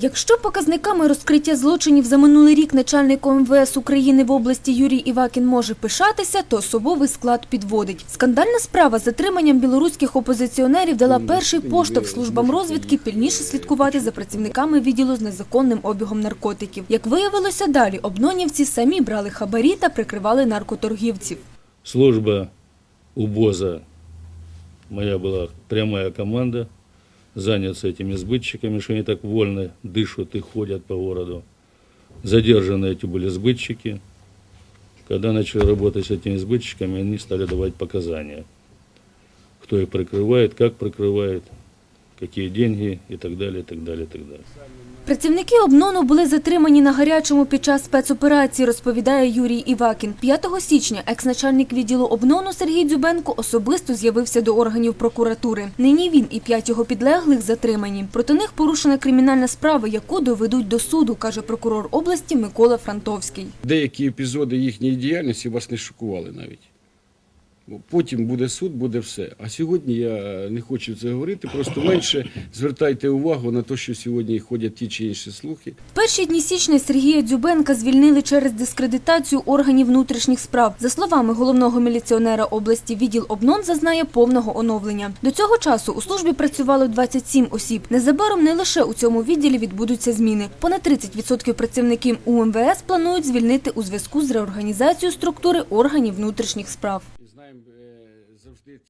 Якщо показниками розкриття злочинів за минулий рік начальник МВС України в області Юрій Івакін може пишатися, то особовий склад підводить. Скандальна справа з затриманням білоруських опозиціонерів дала перший поштовх службам розвідки пильніше слідкувати за працівниками відділу з незаконним обігом наркотиків. Як виявилося далі, обнонівці самі брали хабарі та прикривали наркоторгівців. Служба УБОЗа, моя была прямая команда, заняться этими сбытчиками, что они так вольно дышат и ходят по городу. Задержаны эти были сбытчики. Когда начали работать с этими сбытчиками, они стали давать показания. Кто их прикрывает, как прикрывает, какие деньги и так далее, и так далее, и так далее. Працівники обнону були затримані на гарячому під час спецоперації, розповідає Юрій Івакін. 5 січня екс-начальник відділу обнону Сергій Дзюбенко особисто з'явився до органів прокуратури. Нині він і п'ять його підлеглих затримані. Проти них порушена кримінальна справа, яку доведуть до суду, каже прокурор області Микола Франтовський. Деякі епізоди їхньої діяльності вас не шокували навіть. Потім буде суд, буде все. А сьогодні я не хочу це говорити, просто менше звертайте увагу на те, що сьогодні ходять ті чи інші слухи. Перші дні січня Сергія Дзюбенка звільнили через дискредитацію органів внутрішніх справ. За словами головного міліціонера області, відділ обнон зазнає повного оновлення. До цього часу у службі працювало 27 осіб. Незабаром не лише у цьому відділі відбудуться зміни. Понад 30% працівників УМВС планують звільнити у зв'язку з реорганізацією структури органів внутрішніх справ маємо е, завжди